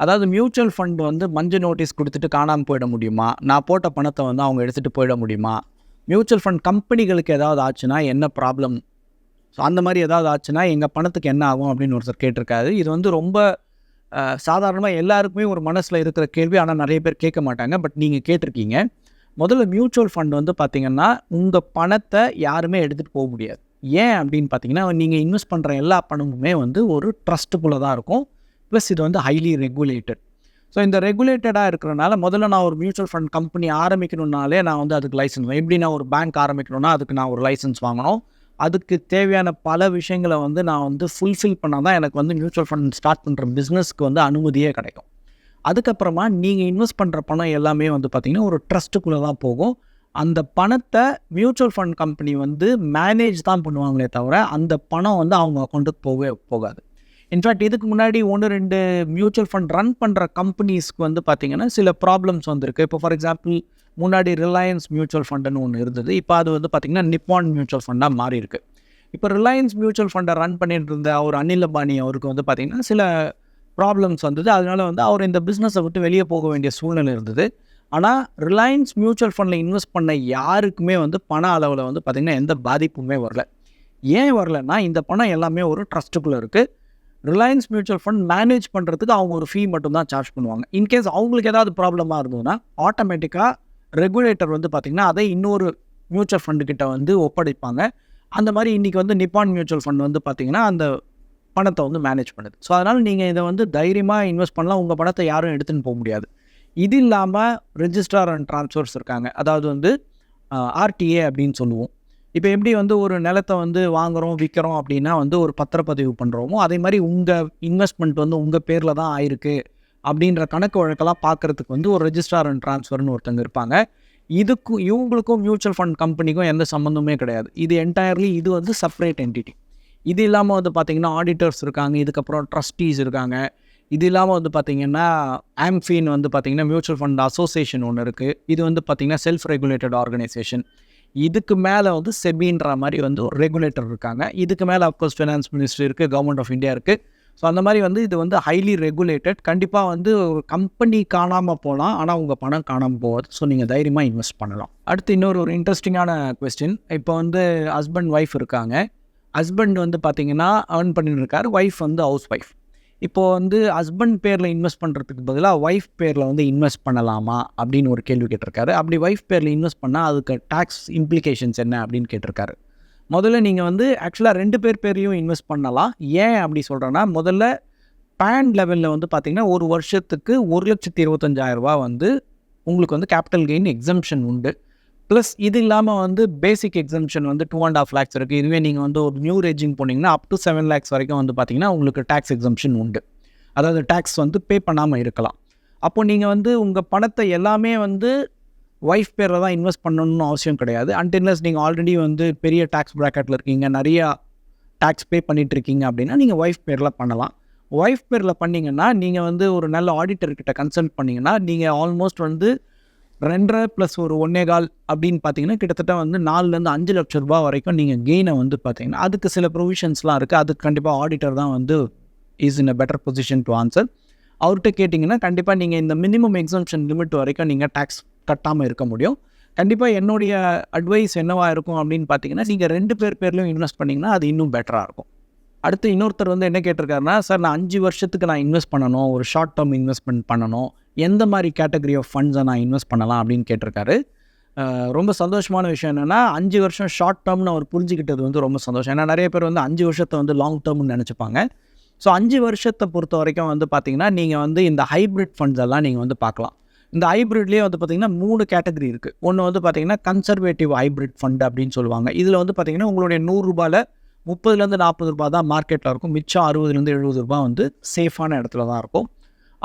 அதாவது mutual fund வந்து மஞ்சள் நோட்டீஸ் கொடுத்துட்டு காணாமல் போயிட முடியுமா? நான் போட்ட பணத்தை வந்து அவங்க எடுத்துகிட்டு போயிட முடியுமா? மியூச்சுவல் ஃபண்ட் கம்பெனிகளுக்கு ஏதாவது ஆச்சுன்னா என்ன ப்ராப்ளம் ஸோ அந்த மாதிரி ஏதாவது ஆச்சுன்னா எங்கள் பணத்துக்கு என்ன ஆகும் அப்படின்னு ஒருத்தர் கேட்டிருக்காரு. இது வந்து ரொம்ப சாதாரணமாக எல்லாருக்குமே ஒரு மனசில் இருக்கிற கேள்வி. ஆனால் நிறைய பேர் கேட்க மாட்டாங்க. பட் நீங்கள் கேட்டிருக்கீங்க. முதல்ல மியூச்சுவல் ஃபண்ட் வந்து பார்த்திங்கன்னா உங்கள் பணத்தை யாருமே எடுத்துகிட்டு போக முடியாது. ஏன் அப்படின்னு பார்த்தீங்கன்னா நீங்கள் இன்வெஸ்ட் பண்ணுற எல்லா பணமுமே வந்து ஒரு ட்ரஸ்ட்டுக்குள்ளே தான் இருக்கும். ப்ளஸ் இது வந்து ஹைலி ரெகுலேட்டட் ஸோ இந்த ரெகுலேட்டடாக இருக்கிறனால முதல்ல நான் ஒரு மியூச்சுவல் ஃபண்ட் கம்பெனி ஆரம்பிக்கணுன்னாலே நான் வந்து அதுக்கு லைசன்ஸ் எப்படி நான் ஒரு பேங்க் ஆரம்பிக்கணும்னா அதுக்கு நான் ஒரு லைசன்ஸ் வாங்கணும். அதுக்கு தேவையான பல விஷயங்களை வந்து நான் வந்து ஃபுல்ஃபில் பண்ணால் தான் எனக்கு வந்து மியூச்சுவல் ஃபண்ட் ஸ்டார்ட் பண்ணுற பிஸ்னஸ்க்கு வந்து அனுமதியே கிடைக்கும். அதுக்கப்புறமா நீங்கள் இன்வெஸ்ட் பண்ணுற பணம் எல்லாமே வந்து பார்த்திங்கன்னா ஒரு ட்ரஸ்ட்டுக்குள்ளே தான் போகும். அந்த பணத்தை மியூச்சுவல் ஃபண்ட் கம்பெனி வந்து மேனேஜ் தான் பண்ணுவாங்களே தவிர அந்த பணம் வந்து அவங்க அக்கௌண்ட்டுக்கு போகவே போகாது. இன்ஃபேக்ட் இதுக்கு முன்னாடி ஒன்று ரெண்டு மியூச்சுவல் ஃபண்ட் ரன் பண்ணுற கம்பெனிஸ்க்கு வந்து பார்த்திங்கன்னா சில ப்ராப்ளம்ஸ் வந்திருக்கு. இப்போ ஃபார் எக்ஸாம்பிள் முன்னாடி ரிலையன்ஸ் மியூச்சுவல் ஃபண்டுன்னு ஒன்று இருந்தது. இப்போ அது வந்து பார்த்திங்கன்னா நிப்பான் மியூச்சுவல் ஃபண்டாக மாறி இருக்கு இப்போ ரிலையன்ஸ் மியூச்சுவல் ஃபண்டை ரன் பண்ணிட்டு இருந்த அவர் அனில் அம்பானி அவருக்கு வந்து பார்த்திங்கன்னா சில ப்ராப்ளம்ஸ் வந்தது. அதனால வந்து அவர் இந்த பிஸ்னஸை விட்டு வெளியே போக வேண்டிய சூழ்நிலை இருந்தது. ஆனால் ரிலையன்ஸ் மியூச்சுவல் ஃபண்டில் இன்வெஸ்ட் பண்ண யாருக்குமே வந்து பண அளவில் வந்து பார்த்திங்கன்னா எந்த பாதிப்புமே வரல. ஏன் வரலன்னா இந்த பணம் எல்லாமே ஒரு ட்ரஸ்ட்டுக்குள்ளே இருக்குது ரிலையன்ஸ் மியூச்சுவல் ஃபண்ட் மேனேஜ் பண்ணுறதுக்கு அவங்க ஒரு ஃபீ மட்டும் தான் சார்ஜ் பண்ணுவாங்க இன்கேஸ் அவங்களுக்கு ஏதாவது ப்ராப்ளமாக இருந்ததுன்னா ஆட்டோமேட்டிக்காக ரெகுலேட்டர் வந்து பார்த்திங்கன்னா அதை இன்னொரு மியூச்சுவல் ஃபண்டு கிட்ட வந்து ஒப்படைப்பாங்க. அந்த மாதிரி இன்றைக்கி வந்து நிப்பான் மியூச்சுவல் ஃபண்ட் வந்து பார்த்திங்கன்னா அந்த பணத்தை வந்து மேனேஜ் பண்ணுது. ஸோ அதனால் நீங்கள் இதை வந்து தைரியமாக இன்வெஸ்ட் பண்ணலாம். உங்கள் பணத்தை யாரும் எடுத்துன்னு போக முடியாது. இது இல்லாமல் ரெஜிஸ்ட்ரார் அண்ட் ட்ரான்ஸ்ஃபர்ஸ் இருக்காங்க. அதாவது வந்து ஆர்டிஏ அப்படின்னு சொல்லுவோம். இப்போ எப்படி வந்து ஒரு நிலத்தை வந்து வாங்குகிறோம் விற்கிறோம் அப்படின்னா வந்து ஒரு பத்திரப்பதிவு பண்ணுறோமோ அதே மாதிரி உங்கள் இன்வெஸ்ட்மெண்ட் வந்து உங்கள் பேரில் தான் ஆயிருக்கு அப்படின்ற கணக்கு வழக்கெல்லாம் பார்க்குறதுக்கு வந்து ஒரு ரெஜிஸ்ட்ரார் அண்ட் ட்ரான்ஸ்ஃபர்னு ஒருத்தங்க இருப்பாங்க. இதுக்கும் இவங்களுக்கும் மியூச்சுவல் ஃபண்ட் கம்பெனிக்கும் எந்த சம்மந்தமே கிடையாது. இது என்டையர்லி இது வந்து செப்பரேட் என்டிட்டி இது இல்லாமல் வந்து பார்த்திங்கன்னா ஆடிட்டர்ஸ் இருக்காங்க இதுக்கப்புறம் ட்ரஸ்டீஸ் இருக்காங்க. இது இல்லாமல் வந்து பார்த்திங்கன்னா ஆம்ஃபின் வந்து பார்த்திங்கன்னா மியூச்சுவல் ஃபண்ட் அசோசியேஷன் ஒன்று இருக்குது இது வந்து பார்த்திங்கன்னா செல்ஃப் ரெகுலேட்டட் ஆர்கனைசேஷன் இதுக்கு மேலே வந்து செபின்ற மாதிரி வந்து ஒரு ரெகுலேட்டர் இருக்காங்க. இதுக்கு மேலே அஃப்கோர்ஸ் ஃபினான்ஸ் மினிஸ்ட்ரி இருக்குது கவர்மெண்ட் ஆஃப் இந்தியா இருக்குது ஸோ அந்த மாதிரி வந்து இது வந்து ஹைலி ரெகுலேட்டட் கண்டிப்பாக வந்து ஒரு கம்பெனி காணாமல் போகலாம் ஆனால் உங்கள் பணம் காணாமல் போகாது. ஸோ நீங்கள் தைரியமாக இன்வெஸ்ட் பண்ணலாம். அடுத்து இன்னொரு ஒரு இன்ட்ரெஸ்டிங்கான கொஸ்டின் இப்போ வந்து ஹஸ்பண்ட் ஒய்ஃப் இருக்காங்க. ஹஸ்பண்ட் வந்து பார்த்திங்கன்னா ஏர்ன் பண்ணிட்டு இருக்காரு. ஒய்ஃப் வந்து ஹவுஸ் ஒய்ஃப் இப்போது வந்து ஹஸ்பண்ட் பேரில் இன்வெஸ்ட் பண்ணுறதுக்கு பதிலாக ஒய்ஃப் பேரில் வந்து இன்வெஸ்ட் பண்ணலாமா அப்படின்னு ஒரு கேள்வி கேட்டிருக்காரு. அப்படி ஒய்ஃப் பேரில் இன்வெஸ்ட் பண்ணால் அதுக்கு டேக்ஸ் இம்ப்ளிகேஷன்ஸ் என்ன அப்படின்னு கேட்டிருக்காரு. முதல்ல நீங்கள் வந்து ஆக்சுவலாக ரெண்டு பேர் பேரையும் இன்வெஸ்ட் பண்ணலாம். ஏன் அப்படி சொல்கிறேன்னா முதல்ல பேன் லெவலில் வந்து பார்த்திங்கன்னா ஒரு வருஷத்துக்கு ஒரு லட்சத்தி இருபத்தஞ்சாயிரரூபா வந்து உங்களுக்கு வந்து கேபிட்டல் கெயின் எக்ஸம்ஷன் உண்டு. ப்ளஸ் இது இல்லாமல் வந்து பேசிக் எக்ஸம்ஷன் வந்து டூ அண்ட் ஆஃப் லேக்ஸ் இருக்குது இதுவே நீங்கள் வந்து ஒரு நியூ ரேஜிங் போனீங்கன்னா அப் டு செவன் லேக்ஸ் வரைக்கும் வந்து பார்த்தீங்கன்னா உங்களுக்கு டேக்ஸ் எக்ஸம்ஷன் உண்டு. அதாவது டேக்ஸ் வந்து பே பண்ணாமல் இருக்கலாம். அப்போது நீங்கள் வந்து உங்கள் பணத்தை எல்லாமே வந்து ஒய்ஃப் பேரில் தான் இன்வெஸ்ட் பண்ணணும்னு அவசியம் கிடையாது. அன்டின்லஸ் நீங்கள் ஆல்ரெடி வந்து பெரிய டேக்ஸ் ப்ராக்கெட்டில் இருக்கீங்க நிறையா டேக்ஸ் பே பண்ணிகிட்ருக்கீங்க இருக்கீங்க அப்படின்னா நீங்கள் ஒய்ஃப் பேரில் பண்ணலாம். ஒய்ஃப் பேரில் பண்ணிங்கன்னா நீங்கள் வந்து ஒரு நல்ல ஆடிட்டர்கிட்ட கன்சல்ட் பண்ணிங்கன்னா நீங்கள் ஆல்மோஸ்ட் வந்து ரெண்டரை ப்ளஸ் ஒரு ஒன்னே கால் அப்படின்னு பார்த்தீங்கன்னா கிட்டத்தட்ட வந்து நாலுலேருந்து அஞ்சு லட்ச ரூபா வரைக்கும் நீங்கள் கெயினை வந்து பார்த்தீங்கன்னா அதுக்கு சில ப்ரொவிஷன்ஸ்லாம் இருக்குது அதுக்கு கண்டிப்பாக ஆடிட்டர் தான் வந்து is in a better position to answer அவர்கிட்ட கேட்டிங்கன்னா கண்டிப்பாக நீங்கள் இந்த மினிமம் எக்ஸம்ஷன் லிமிட் வரைக்கும் நீங்கள் டேக்ஸ் கட்டாமல் இருக்க முடியும். கண்டிப்பாக என்னுடைய அட்வைஸ் என்னவாக இருக்கும் அப்படின்னு பார்த்தீங்கன்னா நீங்கள் ரெண்டு பேர் பேர்லையும் இன்வெஸ்ட் பண்ணிங்கன்னா அது இன்னும் பெட்டராக இருக்கும். அடுத்து இன்னொருத்தர் வந்து என்ன கேட்டிருக்காருன்னா சார் நான் அஞ்சு வருஷத்துக்கு நான் இன்வெஸ்ட் பண்ணணும். ஒரு ஷார்ட் டேர்ம் இன்வெஸ்ட்மெண்ட் பண்ணணும். எந்த மாதிரி கேட்டகரி ஆஃப் ஃபண்ட்ஸை நான் இன்வெஸ்ட் பண்ணலாம்? அப்படின்னு கேட்டிருக்காரு. ரொம்ப சந்தோஷமான விஷயம் என்னென்னா அஞ்சு வருஷம் ஷார்ட் டேர்ம்னு அவர் புரிஞ்சுக்கிட்டது வந்து ரொம்ப சந்தோஷம். ஏன்னா நிறைய பேர் வந்து அஞ்சு வருஷத்தை வந்து லாங் டேர்ம்னு நினச்சிப்பாங்க. ஸோ அஞ்சு வருஷத்தை பொறுத்த வரைக்கும் வந்து பார்த்திங்கன்னா நீங்கள் வந்து இந்த ஹைப்ரிட் ஃபண்ட்ஸ் எல்லாம் நீங்கள் வந்து பார்க்கலாம் இந்த ஹைப்ரிட்லேயே வந்து பார்த்திங்கன்னா மூணு கேட்டகரி இருக்குது ஒன்று வந்து பார்த்திங்கன்னா கன்சர்வேட்டிவ் ஹைப்ரிட் ஃபண்ட் அப்படின்னு சொல்லுவாங்க. இதில் வந்து பார்த்திங்கன்னா உங்களுடைய நூறுரூபாவில் முப்பதுலேருந்து நாற்பது ரூபா தான் மார்க்கெட்டில் இருக்கும். மிச்சம் அறுபதுலேருந்து எழுபது ரூபா வந்து சேஃபான இடத்துல தான் இருக்கும்.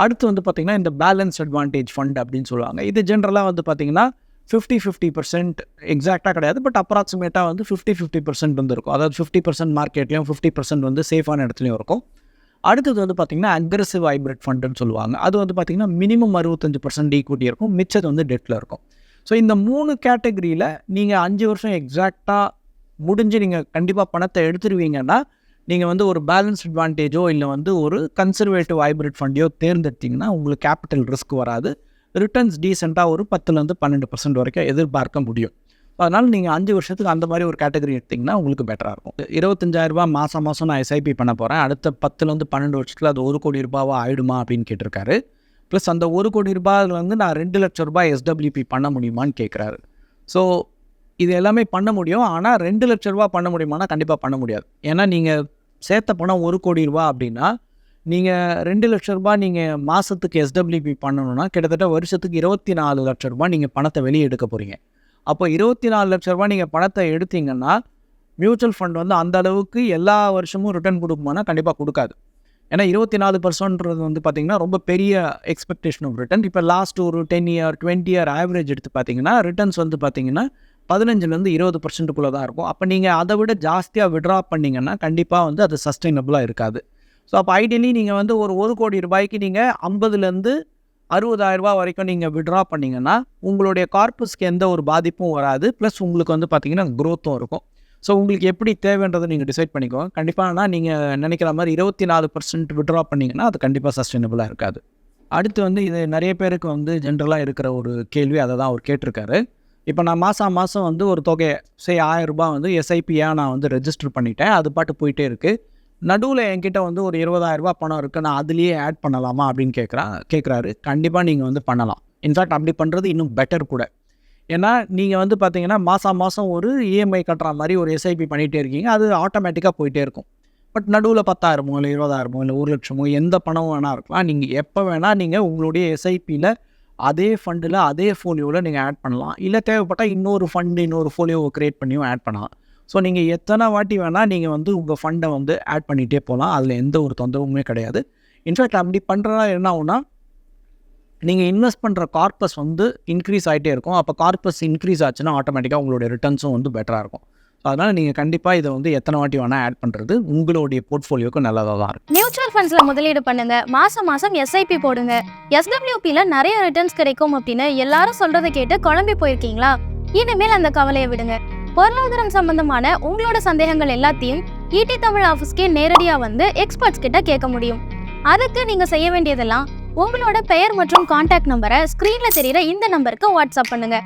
அடுத்து வந்து பார்த்திங்கன்னா இந்த பேலன்ஸ் அட்வான்டேஜ் ஃபண்ட் அப்படின்னு சொல்லுவாங்க. இது ஜென்ரலாக வந்து பார்த்திங்கன்னா ஃபிஃப்டி ஃபிஃப்டி பர்சன்ட் எக்ஸாக்டாக கிடையாது. பட் அப்ராக்சிமேட்டாக வந்து ஃபிஃப்டி ஃபிஃப்டி பர்சன்ட் வந்து இருக்கும். அதாவது ஃபிஃப்டி பர்சன்ட் மார்க்கெட்லேயும் ஃபிஃப்டி பர்சன்ட் வந்து சேஃபான இடத்துலையும் இருக்கும். அடுத்தது வந்து பார்த்திங்கன்னா அக்ரெசிவ் ஹைப்ரிட் ஃபண்டுன்னு சொல்லுவாங்க. அது வந்து பார்த்திங்கன்னா மினிமம் அறுபத்தஞ்சு பர்சன்ட் ஈக்குவிட்டி இருக்கும். மிச்சது வந்து டெட்டில் இருக்கும். ஸோ இந்த மூணு கேட்டகரியில் நீங்கள் அஞ்சு வருஷம் எக்ஸாக்டாக முடிஞ்சு நீங்கள் கண்டிப்பாக பணத்தை எடுத்துருவீங்கன்னா நீங்கள் வந்து ஒரு பேலன்ஸ் அட்வான்டேஜோ இல்லை வந்து ஒரு கன்சர்வேட்டிவ் ஹைப்ரிட் ஃபண்டையோ தேர்ந்தெடுத்தீங்கன்னா உங்களுக்கு கேபிட்டல் ரிஸ்க் வராது. ரிட்டர்ன்ஸ் டீசெண்டாக ஒரு பத்துலேருந்து பன்னெண்டு பர்சன்ட் வரைக்கும் எதிர்பார்க்க முடியும். அதனால் நீங்கள் அஞ்சு வருஷத்துக்கு அந்த மாதிரி ஒரு கேட்டகரி எடுத்திங்கன்னா உங்களுக்கு பெட்டராக இருக்கும். இருபத்தஞ்சாயிரரூபா மாதம் மாதம் நான் எஸ்ஐபி பண்ண போகிறேன் அடுத்த பத்துலேருந்து பன்னெண்டு வருஷத்தில் அது ஒரு கோடி ரூபாவாக ஆயிடுமா அப்படின்னு கேட்டிருக்காரு. ப்ளஸ் அந்த ஒரு கோடி ரூபாயில் வந்து நான் ரெண்டு லட்ச ரூபாய் எஸ்டபிள்யூபி பண்ண முடியுமான்னு கேட்குறாரு. ஸோ இது எல்லாமே பண்ண முடியும். ஆனால் ரெண்டு லட்ச ரூபா பண்ண முடியுமானா கண்டிப்பாக பண்ண முடியாது. ஏன்னா நீங்கள் சேர்த்த பணம் ஒரு கோடி ரூபா அப்படின்னா நீங்கள் ரெண்டு லட்ச ரூபா நீங்கள் மாதத்துக்கு எஸ்டபிள்யூபி பண்ணணும்னா கிட்டத்தட்ட வருஷத்துக்கு இருபத்தி நாலு லட்ச ரூபா நீங்கள் பணத்தை வெளியே எடுக்க போகிறீங்க அப்போ இருபத்தி நாலு லட்ச ரூபா நீங்கள் பணத்தை எடுத்தீங்கன்னா மியூச்சுவல் ஃபண்ட் வந்து அந்த அளவுக்கு எல்லா வருஷமும் ரிட்டர்ன் கொடுக்குமானா கண்டிப்பாக கொடுக்காது. ஏன்னா இருபத்தி நாலு பர்சன்ட்றது வந்து பார்த்திங்கன்னா ரொம்ப பெரிய எக்ஸ்பெக்டேஷன் ஆஃப் ரிட்டர்ன் இப்போ லாஸ்ட் ஒரு ten year twenty year average எடுத்து பார்த்தீங்கன்னா ரிட்டர்ன்ஸ் வந்து பார்த்திங்கன்னா பதினஞ்சுலேருந்து இருபது பர்சன்ட்டுக்குள்ளே தான் இருக்கும். அப்போ நீங்கள் அதை விட ஜாஸ்தியாக விட்ரா பண்ணிங்கன்னா கண்டிப்பாக வந்து அது சஸ்டைனபிளாக இருக்காது. ஸோ அப்போ ஐடியலி நீங்கள் வந்து ஒரு ஒரு கோடி ரூபாய்க்கு நீங்கள் ஐம்பதுலேருந்து அறுபதாயிரரூபா வரைக்கும் நீங்கள் விட்ரா பண்ணிங்கன்னா உங்களுடைய கார்பஸ்க்கு எந்த ஒரு பாதிப்பும் வராது. ப்ளஸ் உங்களுக்கு வந்து பார்த்திங்கன்னா க்ரோத்தும் இருக்கும். ஸோ உங்களுக்கு எப்படி தேவைன்றதை நீங்கள் டிசைட் பண்ணிக்கோங்க. கண்டிப்பாக ஆனால் நீங்கள் நினைக்கிற மாதிரி இருபத்தி நாலு பர்சன்ட் விட்ரா பண்ணிங்கன்னா அது கண்டிப்பாக சஸ்டைனபிளாக இருக்காது. அடுத்து வந்து இது நிறைய பேருக்கு வந்து ஜென்ரலாக இருக்கிற ஒரு கேள்வி அதை தான் அவர் கேட்டிருக்காரு. இப்போ நான் மாதம் மாதம் வந்து ஒரு தொகையை சே ஆயிரம் ரூபாய் வந்து எஸ்ஐபியாக நான் வந்து ரெஜிஸ்டர் பண்ணிட்டேன். அது பாட்டு போயிட்டே இருக்குது நடுவில் என்கிட்ட வந்து ஒரு இருபதாயிரரூபா பணம் இருக்குது நான் அதுலேயே ஆட் பண்ணலாமா அப்படின்னு கேட்குறா கேட்குறாரு கண்டிப்பாக நீங்கள் வந்து பண்ணலாம். இன்ஃபேக்ட் அப்படி பண்ணுறது இன்னும் பெட்டர் கூட. ஏன்னா நீங்கள் வந்து பார்த்தீங்கன்னா மாதம் மாதம் ஒரு இஎம்ஐ கட்டுற மாதிரி ஒரு எஸ்ஐபி பண்ணிகிட்டே இருக்கீங்க. அது ஆட்டோமேட்டிக்காக போயிட்டே இருக்கும். பட் நடுவில் பத்தாயிரமோ இல்லை இருபதாயிரமோ இல்லை ஒரு லட்சமோ எந்த பணம் வேணால் இருக்கலாம். நீங்கள் எப்போ வேணால் நீங்கள் உங்களுடைய எஸ்ஐபியில் அதே ஃபண்டில் அதே ஃபோலியோவில் நீங்கள் ஆட் பண்ணலாம். இல்லை தேவைப்பட்டால் இன்னொரு ஃபண்டு இன்னொரு ஃபோலியோவை க்ரியேட் பண்ணியும் ஆட் பண்ணலாம். ஸோ நீங்கள் எத்தனை வாட்டி வேணால் நீங்கள் வந்து உங்கள் ஃபண்டை வந்து ஆட் பண்ணிகிட்டே போகலாம் அதில் எந்த ஒரு தொந்தரவுமே கிடையாது. இன்ஃபேக்ட் அப்படி பண்ணுறதா என்ன ஆகுனா நீங்கள் இன்வெஸ்ட் பண்ணுற கார்பஸ் வந்து இன்க்ரீஸ் ஆகிட்டே இருக்கும். அப்போ கார்பஸ் இன்க்ரீஸ் ஆச்சுன்னா ஆட்டோமேட்டிக்காக உங்களுடைய ரிட்டர்ன்ஸும் வந்து பெட்டராக இருக்கும். அதனால் நீங்கள் கண்டிப்பாக இதை வந்து எத்தனை வாட்டி வேணால் ஆட் பண்ணுறது உங்களுடைய போர்ட்ஃபோலியோக்கு நல்லதாக தான் இருக்கும் மியூச்சுவல் ஃபண்ட்ஸில் முதலீடு பண்ணுங்க. மாதம் மாதம் எஸ்ஐபி போடுங்க. எஸ்டபிள்யூபியில் நிறைய ரிட்டர்ன்ஸ் கிடைக்கும் அப்படின்னு எல்லாரும் சொல்கிறத கேட்டு குழம்பி போயிருக்கீங்களா? இனிமேல் அந்த கவலையை விடுங்க. பொருளாதாரம் சம்பந்தமான உங்களோட சந்தேகங்கள் எல்லாத்தையும் இடி தமிழ் ஆஃபீஸ்க்கே நேரடியாக வந்து எக்ஸ்பர்ட்ஸ் கிட்ட கேட்க முடியும். அதுக்கு நீங்கள் செய்ய வேண்டியதெல்லாம் உங்களோட பெயர் மற்றும் கான்டாக்ட் நம்பரை ஸ்க்ரீனில் தெரியிற இந்த நம்பருக்கு வாட்ஸ்அப் பண்ணுங்கள்